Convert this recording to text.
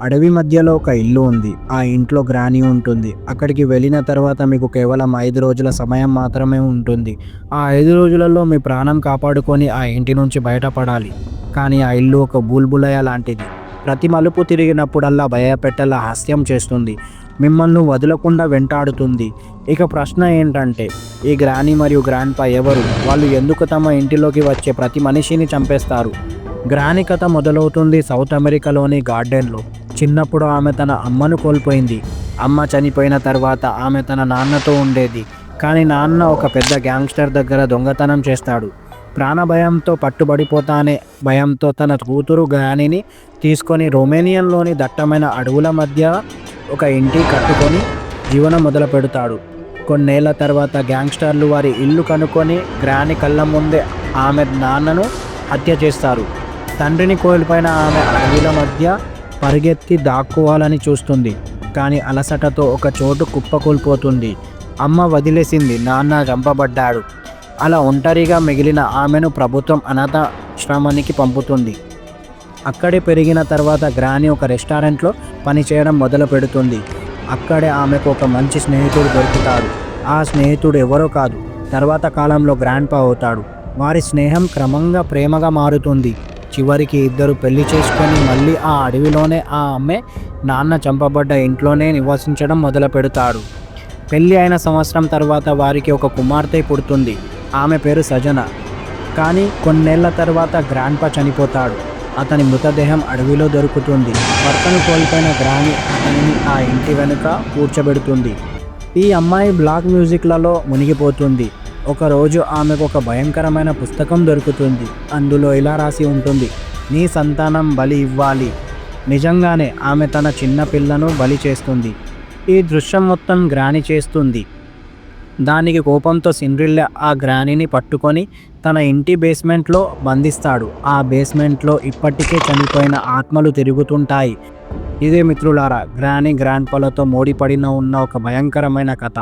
అడవి మధ్యలో ఒక ఇల్లు ఉంది. ఆ ఇంట్లో గ్రాని ఉంటుంది. అక్కడికి వెళ్ళిన తర్వాత మీకు కేవలం ఐదు రోజుల సమయం మాత్రమే ఉంటుంది. ఆ ఐదు రోజులలో మీ ప్రాణం కాపాడుకొని ఆ ఇంటి నుంచి బయటపడాలి. కానీ ఆ ఇల్లు ఒక బూల్బులయ లాంటిది. ప్రతి మలుపు తిరిగినప్పుడల్లా భయపెట్టేలా హాస్యం చేస్తుంది. మిమ్మల్ని వదలకుండా వెంటాడుతుంది. ఇక ప్రశ్న ఏంటంటే ఈ గ్రాని మరియు గ్రాండ్పా ఎవరు? వాళ్ళు ఎందుకు తమ ఇంటిలోకి వచ్చే ప్రతి మనిషిని చంపేస్తారు? గ్రాని కథ మొదలవుతుంది సౌత్ అమెరికాలోని గార్డెన్లో. చిన్నప్పుడు ఆమె తన అమ్మను కోల్పోయింది. అమ్మ చనిపోయిన తర్వాత ఆమె తన నాన్నతో ఉండేది. కానీ నాన్న ఒక పెద్ద గ్యాంగ్స్టర్ దగ్గర దొంగతనం చేస్తాడు. ప్రాణ భయంతో పట్టుబడిపోతానే భయంతో తన కూతురు గానిని తీసుకొని రొమేనియన్లోని దట్టమైన అడవుల మధ్య ఒక ఇంటి కట్టుకొని జీవనం మొదలు పెడతాడు కొన్నేళ్ళ తర్వాత గ్యాంగ్స్టర్లు వారి ఇల్లు కనుక్కొని గ్రాని కళ్ళ ముందే ఆమె నాన్నను హత్య చేస్తారు. తండ్రిని కోల్పోయిన ఆమె అడవుల మధ్య పరిగెత్తి దాక్కోవాలని చూస్తుంది. కానీ అలసటతో ఒక చోటు కుప్పకూలిపోతుంది. అమ్మ వదిలేసింది నాన్న చంపబడ్డాడు. అలా ఒంటరిగా మిగిలిన ఆమెను ప్రభుత్వం అనాథాశ్రమానికి పంపుతుంది. అక్కడే పెరిగిన తర్వాత గ్రాని ఒక రెస్టారెంట్లో పనిచేయడం మొదలు పెడుతుంది. అక్కడే ఆమెకు ఒక మంచి స్నేహితుడు దొరుకుతాడు. ఆ స్నేహితుడు ఎవరో కాదు తర్వాత కాలంలో గ్రాండ్ పా అవుతాడు. వారి స్నేహం క్రమంగా ప్రేమగా మారుతుంది. చివరికి ఇద్దరు పెళ్ళి చేసుకొని మళ్ళీ ఆ అడవిలోనే ఆ అమ్మే నాన్న చంపబడ్డ ఇంట్లోనే నివసించడం మొదలు పెడతాడు పెళ్ళి అయిన సంవత్సరం తర్వాత వారికి ఒక కుమార్తె పుడుతుంది. ఆమె పేరు సజన. కానీ కొన్నేళ్ళ తర్వాత గ్రాండ్పా చనిపోతాడు. అతని మృతదేహం అడవిలో దొరుకుతుంది. భర్తను కోల్పోయిన గ్రాని అతనిని ఆ ఇంటి వెనుక కూర్చోబెడుతుంది. ఈ అమ్మాయి బ్లాక్ మ్యూజిక్లలో మునిగిపోతుంది. ఒకరోజు ఆమెకు ఒక భయంకరమైన పుస్తకం దొరుకుతుంది. అందులో ఇలా రాసి ఉంటుంది నీ సంతానం బలి ఇవ్వాలి. నిజంగానే ఆమె తన చిన్న పిల్లను బలి చేస్తుంది. ఈ దృశ్యం మొత్తం గ్రాని చేస్తుంది. దానికి కోపంతో సిండ్రిల్ల ఆ గ్రానీని పట్టుకొని తన ఇంటి బేస్మెంట్లో బంధిస్తాడు. ఆ బేస్మెంట్లో ఇప్పటికే చనిపోయిన ఆత్మలు తిరుగుతుంటాయి. ఇదే మిత్రులారా గ్రానీ గ్రాండ్ పాలతో మోడిపడిన ఉన్న ఒక భయంకరమైన కథ.